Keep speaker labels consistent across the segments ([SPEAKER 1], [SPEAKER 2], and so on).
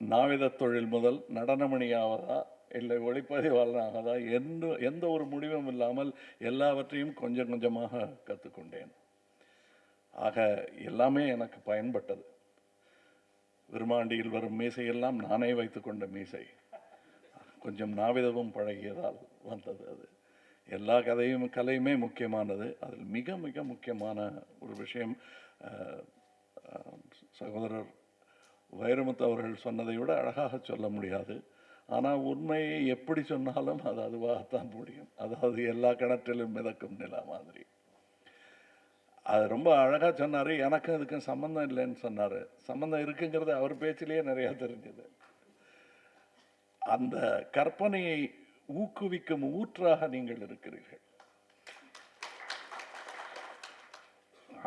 [SPEAKER 1] நாவித தொழில் முதல் நடனமணியாவதா இல்லை ஒளிப்பதிவாளனாகதா எந்த எந்த ஒரு முடிவும் இல்லாமல் எல்லாவற்றையும் கொஞ்சம் கொஞ்சமாக கற்றுக்கொண்டேன். ஆக எல்லாமே எனக்கு பயன்பட்டது. விருமாண்டியில் வரும் மீசையெல்லாம் நானே வைத்துக்கொண்ட மீசை. கொஞ்சம் நாவிதமும் பழகியதால் வந்தது அது. எல்லா கதையும் கலையுமே முக்கியமானது. அதில் மிக மிக முக்கியமான ஒரு விஷயம் சகோதரர் வைரமுத்து அவர்கள் சொன்னதை விட அழகாக சொல்ல முடியாது. ஆனால் உண்மையை எப்படி சொன்னாலும் அது அதுவாகத்தான் முடியும். அதாவது எல்லா கிணற்றிலும் மிதக்கும் நிலா மாதிரி. அது ரொம்ப அழகாக சொன்னார். எனக்கும் அதுக்கும் சம்மந்தம் இல்லைன்னு சொன்னார். சம்மந்தம் இருக்குங்கிறது அவர் பேச்சிலேயே நிறையா தெரிஞ்சது. அந்த கற்பனையை ஊக்குவிக்கும் ஊற்றாக நீங்கள் இருக்கிறீர்கள்.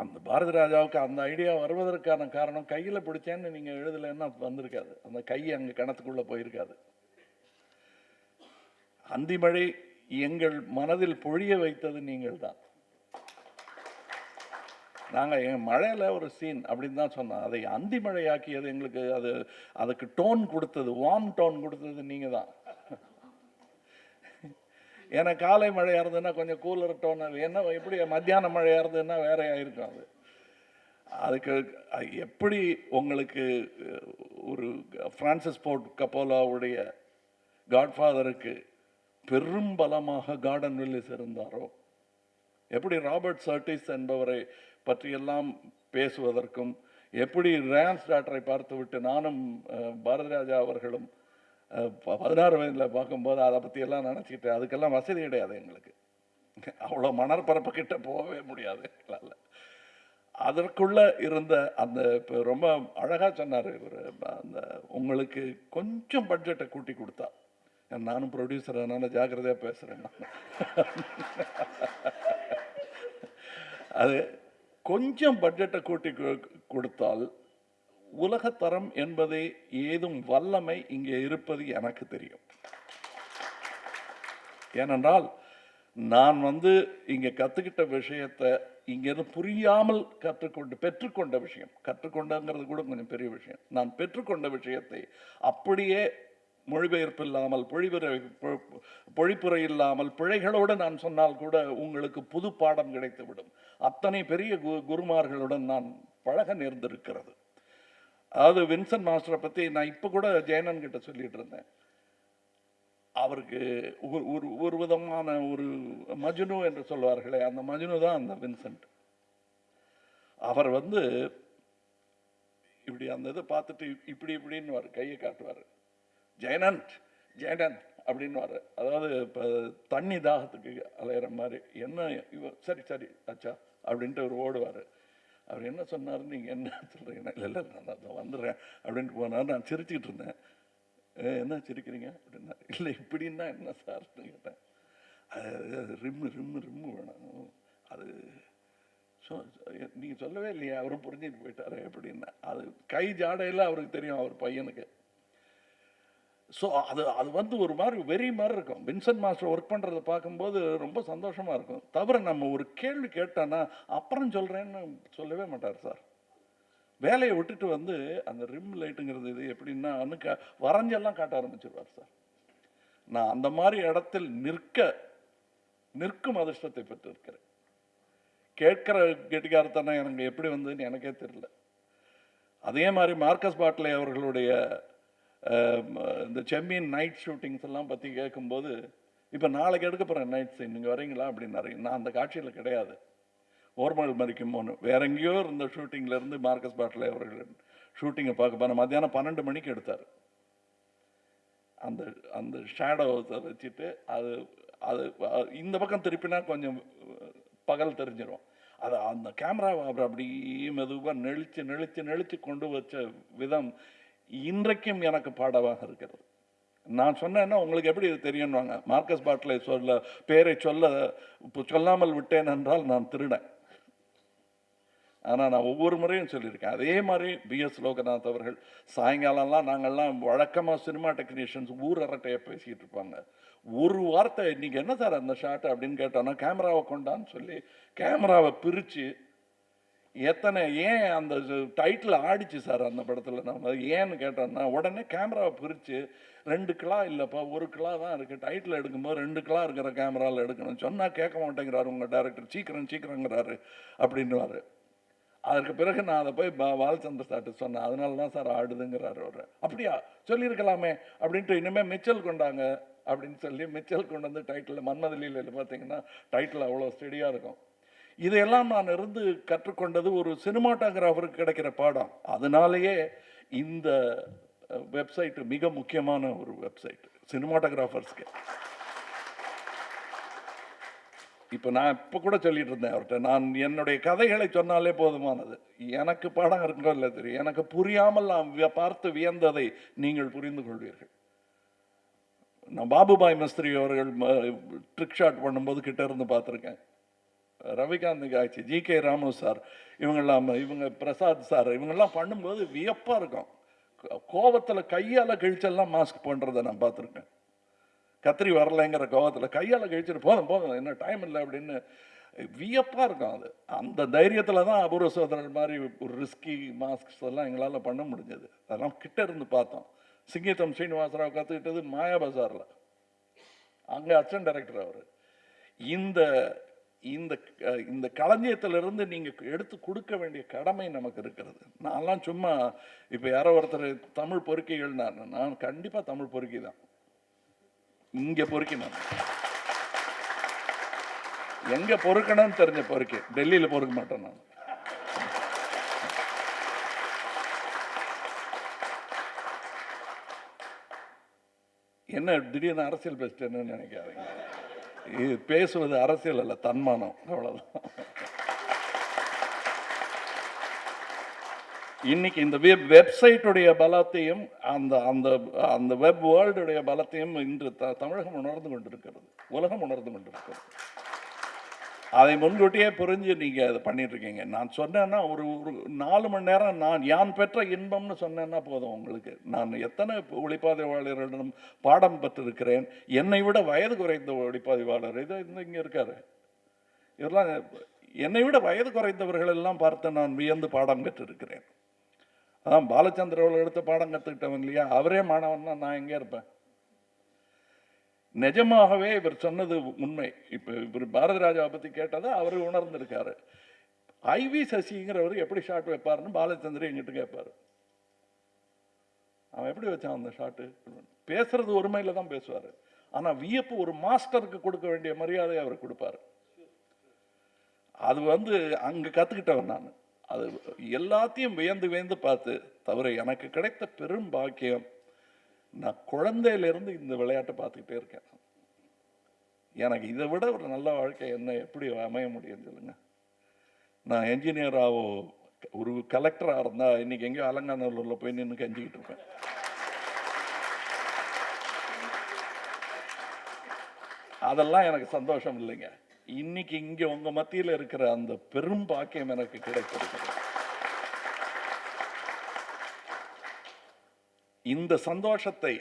[SPEAKER 1] அந்த பாரதி ராஜாவுக்கு அந்த ஐடியா வருவதற்கான காரணம் கையில் பிடிச்சேன்னு நீங்கள் எழுதலைன்னா வந்திருக்காது. அந்த கை அங்கே கணத்துக்குள்ளே போயிருக்காது. அந்திமழை எங்கள் மனதில் பொழிய வைத்தது நீங்கள் தான் நாங்கள் என் மழையில் ஒரு சீன் அப்படின்னு தான் சொன்னோம். அதை அந்திமழையாக்கியது எங்களுக்கு அது அதுக்கு டோன் கொடுத்தது வார்ம் டோன் கொடுத்தது நீங்கள் தான் ஏன்னா காலை மழையாக இருந்ததுன்னா கொஞ்சம் கூலர் டோன் என்ன எப்படி மத்தியான மழையாக இருந்ததுன்னா வேறையாக இருக்கும் அது. அதுக்கு எப்படி உங்களுக்கு ஒரு ஃப்ரான்சிஸ் போர்ட் கப்போலாவுடைய காட்ஃபாதருக்கு பெரும் பலமாக கார்டன் வில்லிஸ் இருந்தாரோ? எப்படி ராபர்ட் சர்டிஸ் என்பவரை பற்றியெல்லாம் பேசுவதற்கும் எப்படி ரேன்ஸ் டாக்டரை பார்த்துவிட்டு நானும் பாரதிராஜா அவர்களும் பதினாறு வயதில் பார்க்கும்போது அதை பற்றியெல்லாம் நினச்சிக்கிட்டு அதுக்கெல்லாம் வசதி கிடையாது எங்களுக்கு. அவ்வளோ மணற்பரப்பு கிட்ட போகவே முடியாது எங்களால். அதற்குள்ளே இருந்த அந்த இப்போ ரொம்ப அழகாக சொன்னார் இவர். அந்த உங்களுக்கு கொஞ்சம் பட்ஜெட்டை கூட்டி கொடுத்தா. நானும் ப்ரொடியூசர் அதனால் ஜாக்கிரதையாக பேசுகிறேன் அது கொஞ்சம் பட்ஜெட்டை கூட்டி கொடுத்தால் உலகத்தரம் என்பதை ஏதும் வல்லமை இங்கே இருப்பது எனக்கு தெரியும். ஏனென்றால் நான் வந்து இங்கே கற்றுக்கிட்ட விஷயத்தை இங்கேருந்து புரியாமல் கற்றுக்கொண்டு பெற்றுக்கொண்ட விஷயம். கற்றுக்கொண்டங்கிறது கூட கொஞ்சம் பெரிய விஷயம். நான் பெற்றுக்கொண்ட விஷயத்தை அப்படியே மொழிபெயர்ப்பு இல்லாமல் பொழிபுரை பொ- பொழிப்புரை இல்லாமல் பிழைகளோடு நான் சொன்னால் கூட உங்களுக்கு புது பாடம் கிடைத்துவிடும். அத்தனை பெரிய கு குருமார்களுடன் நான் பழக நேர்ந்திருக்கிறது. அதாவது வின்சென்ட் மாஸ்டரை பற்றி நான் இப்போ கூட ஜெயனன் கிட்ட சொல்லிட்டு இருந்தேன். அவருக்கு ஒரு ஒரு ஒரு விதமான ஒரு மஜ்னு என்று சொல்வார்களே அந்த மஜ்னு தான் அந்த வின்சென்ட். அவர் வந்து இப்படி அந்த இதை பார்த்துட்டு இப்படி இப்படின்னு கையை காட்டுவார். ஜெயனந்த் ஜெயனந்த் அப்படின்னு அதாவது இப்போ தண்ணி தாகத்துக்கு அலையிற மாதிரி என்ன இவ சரி சரி அச்சா அப்படின்ட்டு அவர் ஓடுவார். அவர் என்ன சொன்னார் நீங்கள் என்ன சொல்கிறீங்க இல்லை இல்லை நான் தான் வந்துடுறேன் அப்படின்ட்டு போனார் நான் சிரிச்சுக்கிட்டு இருந்தேன். "ஏ, என்ன சிரிக்கிறீங்க? அப்படின்னா இல்லை இப்படின்னா என்ன சார்னு கேட்டேன். அது ரிம்மு ரிம்மு ரிம்மு வேணும். அது சொ நீங்கள் சொல்லவே இல்லையா அவரும் புரிஞ்சுட்டு போயிட்டாரு அப்படின்னா அது கை ஜாடையில் அவருக்கு தெரியும் அவர் பையனுக்கு. ஸோ அது அது வந்து ஒரு மாதிரி வெறி மாதிரி இருக்கும். வின்சென்ட் மாஸ்டர் ஒர்க் பண்ணுறதை பார்க்கும்போது ரொம்ப சந்தோஷமாக இருக்கும். தவிர நம்ம ஒரு கேள்வி கேட்டோன்னா அப்புறம் சொல்கிறேன்னு சொல்லவே மாட்டார் சார். வேலையை விட்டுட்டு வந்து அந்த ரிம் லைட்டுங்கிறது இது எப்படின்னா க வரைஞ்செல்லாம் காட்ட ஆரம்பிச்சிருவார் சார். நான் அந்த மாதிரி இடத்தில் நிற்க நிற்கும் அதிர்ஷ்டத்தை பெற்றிருக்கிறேன். கேட்குற கெட்டிக்காரத்தனம் எனக்கு எப்படி வந்ததுன்னு எனக்கே தெரியல. அதே மாதிரி மார்க்கஸ் பாட்லே அவர்களுடைய இந்த செம்மீன் நைட் ஷூட்டிங்ஸ் எல்லாம் பற்றி கேட்கும்போது இப்போ நாளைக்கு எடுக்க போகிறேன் நைட் சீன் நீங்கள் வரீங்களா அப்படின்னாரு. நான் அந்த காட்சியில் கிடையாது. ஓர்மகள் மறிக்கும் போன்னு வேற எங்கேயோ இருந்த ஷூட்டிங்லேருந்து மார்க்கஸ் பாட்லே அவர்கள் ஷூட்டிங்கை பார்க்க போன மத்தியானம் பன்னெண்டு மணிக்கு எடுத்தார். அந்த அந்த ஷேடோவை வச்சுட்டு அது அது இந்த பக்கம் திருப்பினா கொஞ்சம் பகல் தெரிஞ்சிடும் அது அந்த கேமராவை அவர் அப்படியே மெதுவாக நெளிச்சு நெளிச்சு நெளிச்சு கொண்டு வச்ச விதம் இன்றைக்கும் எனக்கு பாடமாக இருக்கிறது. நான் சொன்னேன்னா உங்களுக்கு எப்படி இது தெரியும்வாங்க மார்க்கஸ் பாட்டிலை சொல்ல பேரை சொல்ல இப்போ சொல்லாமல் விட்டேன் என்றால் நான் திருடன். ஆனால் நான் ஒவ்வொரு முறையும் சொல்லியிருக்கேன். அதே மாதிரி பிஎஸ் லோகநாத் அவர்கள் சாயங்காலம்லாம் நாங்கள்லாம் வழக்கமாக சினிமா டெக்னீஷியன்ஸ் ஊர் அரட்டையை பேசிக்கிட்டு இருப்பாங்க. ஒரு வார்த்தை இன்னைக்கு என்ன சார் அந்த ஷாட் அப்படின்னு கேட்டோன்னா கேமராவை கொண்டான்னு சொல்லி கேமராவை பிரித்து எத்தனை ஏன் அந்த டைட்டில் ஆடிச்சு சார் அந்த படத்தில்? நம்ம ஏன்னு கேட்டோம்னா உடனே கேமராவை பிரித்து ரெண்டு கிலா இல்லைப்பா ஒரு கிலா தான் இருக்குது டைட்டில் எடுக்கும்போது ரெண்டு கிலா இருக்கிற கேமராவில் எடுக்கணும் சொன்னால் கேட்க மாட்டேங்கிறாரு உங்கள் டேரக்டர் சீக்கிரம் சீக்கிரங்கிறாரு அப்படின்னுவாரு. அதற்கு பிறகு நான் அதை போய் பா- பாலச்சந்திர சார்ட்ட சொன்னேன். அதனால தான் சார் ஆடுதுங்கிறாரு அவர். அப்படியா? சொல்லியிருக்கலாமே அப்படின்ட்டு இனிமேல் மிச்சல் கொண்டாங்க அப்படின்னு சொல்லி மிச்சல் கொண்டு வந்து டைட்டில் மன்மதலியில் பார்த்தீங்கன்னா டைட்டில் அவ்வளோ ஸ்டெடியாக இருக்கும். இதையெல்லாம் நான் இருந்து கற்றுக்கொண்டது ஒரு சினிமாட்டோகிராஃபருக்கு கிடைக்கிற பாடம். அதனாலேயே இந்த வெப்சைட்டு மிக முக்கியமான ஒரு வெப்சைட் சினிமாட்டோகிராஃபர்ஸ்க்கு. இப்போ நான் இப்போ கூட சொல்லிட்டு இருந்தேன் அவர்கிட்ட நான் என்னுடைய கதைகளை சொன்னாலே போதுமானது. எனக்கு பாடம் இருக்கோ இல்லை தெரியும் எனக்கு புரியாமல் நான் விய- பார்த்து வியந்ததை நீங்கள் புரிந்து கொள்வீர்கள். நான் பாபுபாய் மஸ்திரி அவர்கள் ட்ரிக் ஷாட் பண்ணும்போது கிட்ட இருந்து பார்த்துருக்கேன். ரவிகாந்த் காட்சி ஜி கே ராமு சார் இவங்கெல்லாம் இவங்க பிரசாத் சார் இவங்கெல்லாம் பண்ணும்போது வியப்பாக இருக்கும். கோவத்தில் கையால் கழிச்செல்லாம் மாஸ்க் பண்ணுறதை நான் பார்த்துருக்கேன். கத்திரி வரலைங்கிற கோவத்தில் கையால் கழிச்சிட்டு போதும் போதும் என்ன டைம் இல்லை அப்படின்னு வியப்பாக இருக்கும் அது. அந்த தைரியத்தில் தான் அபூர்வ சோதரர் மாதிரி ஒரு ரிஸ்கி மாஸ்க்ஸ் எல்லாம் எங்களால் பண்ண முடிஞ்சது. அதெல்லாம் கிட்ட இருந்து பார்த்தோம். சிங்கீதம் ஸ்ரீனிவாசராவ் கற்றுக்கிட்டது மாயா பஜாரில் அங்கே அச்சன் டைரக்டர் அவர். இந்த இந்த இந்த களஞ்சியத்திலிருந்து நீங்கள் எடுத்து கொடுக்க வேண்டிய கடமை நமக்கு இருக்கிறது. நான்லாம் சும்மா இப்போ யாரோ ஒருத்தர் தமிழ் பொறுக்கிகள் நான் நான் கண்டிப்பாக தமிழ் பொறுக்கி தான். இங்க பொறுக்கி நான். எங்க பொறுக்கணும்னு தெரிஞ்ச பொறுக்கி. டெல்லியில பொறுக்க மாட்டேன் நான். என்ன திடீர்னு அரசியல் பேசிட்டேன்னு நினைக்காதீங்க. இது பேசுவது அரசியல் அல்ல தன்மானம். அவ்வளோதான் இன்னைக்கு இந்த வெப் வெப்சைட்டுடைய பலத்தையும் அந்த அந்த அந்த வெப் வேர்ல்டுடைய பலத்தையும் இன்று த தமிழகம் உணர்ந்து கொண்டிருக்கிறது. உலகம் உணர்ந்து கொண்டிருக்கிறது. அதை முன்கூட்டியே புரிஞ்சு நீங்கள் அதை பண்ணிட்டு இருக்கீங்க நான் சொன்னேன்னா ஒரு ஒரு நாலு மணி நேரம் நான் யான் பெற்ற இன்பம்னு சொன்னேன்னா போதும் உங்களுக்கு. நான் எத்தனை ஒளிப்பாதைவாளர்களிடம் பாடம் பெற்றிருக்கிறேன்? என்னை விட வயது குறைந்த ஒளிப்பாதைவாளர் இதோ இந்த இங்கே இருக்காரு. இதெல்லாம் என்னை விட வயது குறைந்தவர்கள் எல்லாம் பார்த்து நான் வியந்து பாடம் கற்றிருக்கிறேன். அதான் பாலச்சந்திர அவர்கள் பாடம் கற்றுக்கிட்டவன் இல்லையா? அவரே மாணவன்னா நான் எங்கே இருப்பேன். நிஜமாகவே இவர் சொன்னது உண்மை. இப்போ இவர் பாரதிராஜாவை பற்றி கேட்டதை அவர் உணர்ந்திருக்காரு. ஐவி சசிங்கிறவர் எப்படி ஷாட் வைப்பாருன்னு பாலச்சந்திரன் எங்கிட்ட கேட்பாரு. அவன் எப்படி வச்சான் அந்த ஷாட்டு பேசுறது ஒருமையில தான் பேசுவார். ஆனால் வியப்பு ஒரு மாஸ்டருக்கு கொடுக்க வேண்டிய மரியாதையை அவர் கொடுப்பாரு. அது வந்து அங்கே கற்றுக்கிட்டவன் நான். அது எல்லாத்தையும் வியந்து வியந்து பார்த்து தவிர எனக்கு கிடைத்த பெரும் பாக்கியம் நான் குழந்தையிலேருந்து இந்த விளையாட்டை பார்த்துக்கிட்டே இருக்கேன். எனக்கு இதை விட ஒரு நல்ல வாழ்க்கை என்ன எப்படி அமைய முடியும் சொல்லுங்க. நான் என்ஜினியராகவோ ஒரு கலெக்டராக இருந்தால் இன்றைக்கி எங்கேயோ அலங்காநல்லூரில் போய் நின்று கஞ்சிக்கிட்டு இருப்பேன். அதெல்லாம் எனக்கு சந்தோஷம் இல்லைங்க. இன்னைக்கு இங்கே உங்கள் மத்தியில் இருக்கிற அந்த பெரும் பாக்கியம் எனக்கு கிடைத்திருக்கிறது. இந்த சந்தோஷத்தை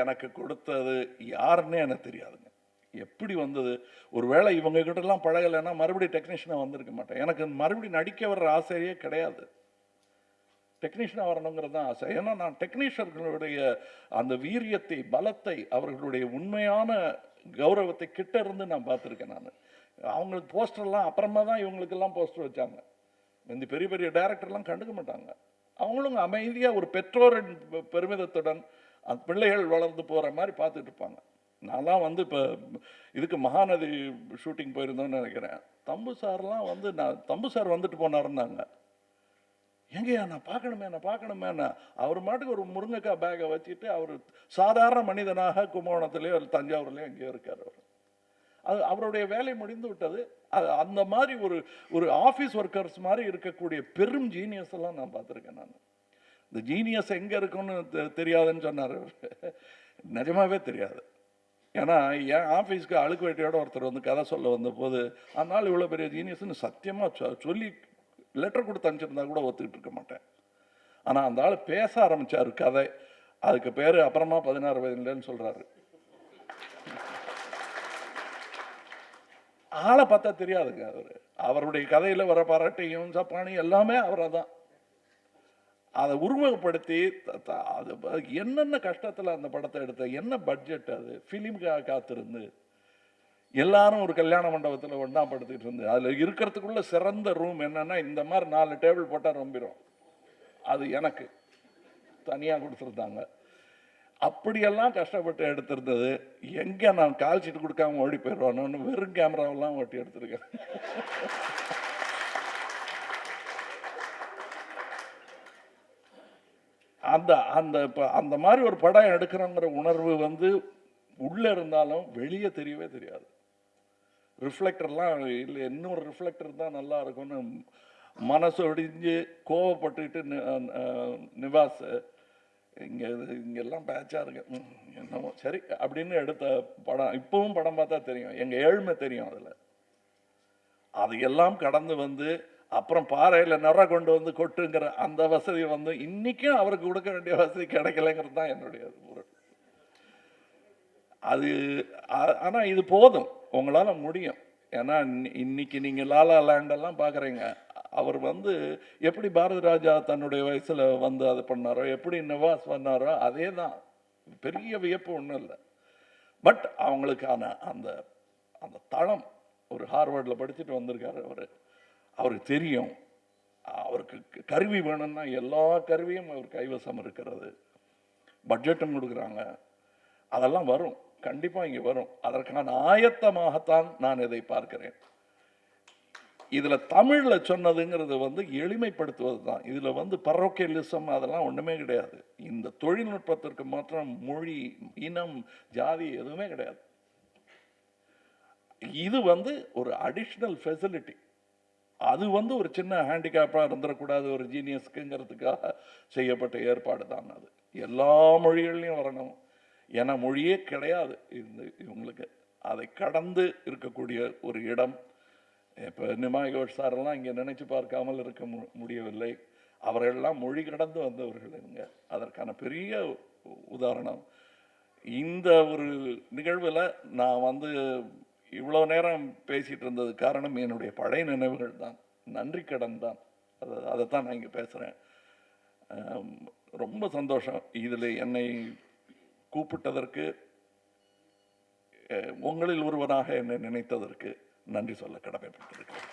[SPEAKER 1] எனக்கு கொடுத்தது யாருன்னே எனக்கு தெரியாதுங்க. எப்படி வந்தது? ஒருவேளை இவங்க கிட்டலாம் பழகலைன்னா மறுபடியும் டெக்னீஷியனாக வந்திருக்க மாட்டேன். எனக்கு மறுபடியும் நடிக்க வர்ற ஆசையே கிடையாது. டெக்னீஷியனாக வரணுங்கிறது தான் ஆசை. ஏன்னா நான் டெக்னீஷியர்களுடைய அந்த வீரியத்தை பலத்தை அவர்களுடைய உண்மையான கௌரவத்தை கிட்ட இருந்து நான் பார்த்துருக்கேன் நான். அவங்களுக்கு போஸ்டர்லாம் அப்புறமா தான் இவங்களுக்கெல்லாம் போஸ்டர் வச்சாங்க. இந்த பெரிய பெரிய டேரக்டர்லாம் கண்டுக்க மாட்டாங்க. அவங்களும் அமைதியாக ஒரு பெற்றோரின் பெருமிதத்துடன் அந்த பிள்ளைகள் வளர்ந்து போகிற மாதிரி பார்த்துட்டு இருப்பாங்க. நான்லாம் வந்து இப்போ இதுக்கு மகாநதி ஷூட்டிங் போயிருந்தோம்னு நினைக்கிறேன். தம்பு சார்லாம் வந்து நான் தம்பு சார் வந்துட்டு போனாருன்னாங்க எங்கேயா நான் பார்க்கணுமே நான் பார்க்கணுமே நான் அவர் மாட்டுக்கு ஒரு முருங்கைக்காய் பேக்கை வச்சுட்டு அவர் சாதாரண மனிதனாக கும்பகோணத்துலேயோ இல்லை தஞ்சாவூர்லேயோ எங்கேயோ இருக்கார் அவர். அது அவருடைய வேலை முடிந்து விட்டது. அது அந்த மாதிரி ஒரு ஒரு ஆஃபீஸ் ஒர்க்கர்ஸ் மாதிரி இருக்கக்கூடிய பெரும் ஜீனியஸ் எல்லாம் நான் பார்த்துருக்கேன் நான். இந்த ஜீனியஸ் எங்கே இருக்குன்னு தெ- தெரியாதுன்னு சொன்னார் நிஜமாவே தெரியாது. ஏன்னா என் ஆஃபீஸ்க்கு அழுக்கு வேட்டையோட ஒருத்தர் வந்து கதை சொல்ல வந்த போது அதனால் இவ்வளோ பெரிய ஜீனியஸ்னு சத்தியமாக சொல்லி லெட்டர் கொடுத்து அனுப்பிச்சிருந்தா கூட ஒத்துக்கிட்டு இருக்க மாட்டேன். ஆனால் அந்த ஆள் பேச ஆரம்பிச்சார் கதை. அதுக்கு பேர் அப்புறமா பதினாறு வயதுலன்னு சொல்கிறாரு ஆளை பார்த்தா தெரியாதுங்க அவர். அவருடைய கதையில் வர பாராட்டையும் சப்பானி எல்லாமே அவரை தான் அதை உருவகப்படுத்தி த- த- அது என்னென்ன கஷ்டத்தில் அந்த படத்தை எடுத்த என்ன பட்ஜெட் அது ஃபிலிம்காக காத்திருந்து எல்லாரும் ஒரு கல்யாண மண்டபத்தில் ஒன்றா படுத்துக்கிட்டு இருந்து அதில் இருக்கிறதுக்குள்ள சிறந்த ரூம் என்னென்னா இந்த மாதிரி நாலு டேபிள் போட்டால் ரொம்பிடும் அது எனக்கு. தனியாக கொடுத்துருந்தாங்க. அப்படியெல்லாம் கஷ்டப்பட்டு எடுத்திருந்தது. எங்கே நான் கால் சீட்டு கொடுக்காம ஓடி போயிடுவானோன்னு வெறும் கேமராவெல்லாம் ஓட்டி எடுத்திருக்கேன். அந்த அந்த இப்போ அந்த மாதிரி ஒரு படம் எடுக்கிறோங்கிற உணர்வு வந்து உள்ளே இருந்தாலும் வெளியே தெரியவே தெரியாது. ரிஃப்ளெக்டர்லாம் இல்லை இன்னொரு ரிஃப்ளெக்டர் தான் நல்லா இருக்கும்னு மனசு ஒடிஞ்சு கோவப்பட்டுக்கிட்டு நிவாஸ் இங்கே இங்கெல்லாம் பேட்சாக இருக்கு. என்னமோ சரி அப்படின்னு எடுத்த படம் இப்பவும் படம் பார்த்தா தெரியும். எங்கள் ஏழ்மை தெரியும் அதில். அது எல்லாம் கடந்து வந்து அப்புறம் பாறையில் நிற கொண்டு வந்து கொட்டுங்கிற அந்த வசதி வந்து இன்னைக்கும் அவருக்கு கொடுக்க வேண்டிய வசதி கிடைக்கலங்கிறது தான் என்னுடைய பொருள். அது ஆனால் இது போதும். உங்களால் முடியும். ஏன்னா இன்னைக்கு நீங்கள் லாலா லேண்டெல்லாம் பார்க்குறீங்க அவர் வந்து எப்படி பாரத ராஜா தன்னுடைய வயசில் வந்து அது பண்ணாரோ எப்படி நவாஸ் பண்ணாரோ அதே தான் பெரிய வியப்பு ஒன்றும் இல்லை. பட் அவங்களுக்கான அந்த அந்த தளம் ஒரு ஹார்வர்டில் படிச்சுட்டு வந்திருக்காரு அவர். அவருக்கு தெரியும். அவருக்கு கருவி வேணும்னா எல்லா கருவியும் அவர் கைவசம் இருக்கிறது. பட்ஜெட்டும் கொடுக்குறாங்க. அதெல்லாம் வரும். கண்டிப்பாக இங்கே வரும். அதற்கான ஆயத்தமாகத்தான் நான் இதை பார்க்கிறேன். இதில் தமிழில் சொன்னதுங்கிறது வந்து எளிமைப்படுத்துவது தான். இதில் வந்து பரோக்கியலிசம் அதெல்லாம் ஒன்றுமே கிடையாது. இந்த தொழில்நுட்பத்திற்கு மாற்றம் மொழி இனம் ஜாதி எதுவுமே கிடையாது. இது வந்து ஒரு அடிஷ்னல் ஃபெசிலிட்டி அது வந்து ஒரு சின்ன ஹேண்டிகேப்பாக இருந்துடக்கூடாது ஒரு ஜீனியஸ்க்குங்கிறதுக்காக செய்யப்பட்ட ஏற்பாடு தான் அது. எல்லா மொழிகள்லையும் வரணும். ஏன்னா மொழியே கிடையாது. இந்த இவங்களுக்கு. அதை கடந்து இருக்கக்கூடிய ஒரு இடம் இப்போ நிமாயோட் சாரெல்லாம் இங்கே நினைச்சு பார்க்காமல் இருக்க மு முடியவில்லை. அவர்களெல்லாம் மொழி கடந்து வந்தவர்கள் இவங்க அதற்கான பெரிய உ- உதாரணம். இந்த ஒரு நிகழ்வில் நான் வந்து இவ்வளோ நேரம் பேசிகிட்டு இருந்தது காரணம் என்னுடைய பழைய நினைவுகள் தான். நன்றி கடன் தான். அதை அதைத்தான் நான் இங்கே பேசுகிறேன் ரொம்ப சந்தோஷம். இதில் என்னை கூப்பிட்டதற்கு உங்களில் ஒருவராக என்னை நினைத்ததற்கு. நன்றி சொல்ல கடமைப்பட்டிருக்கிறேன்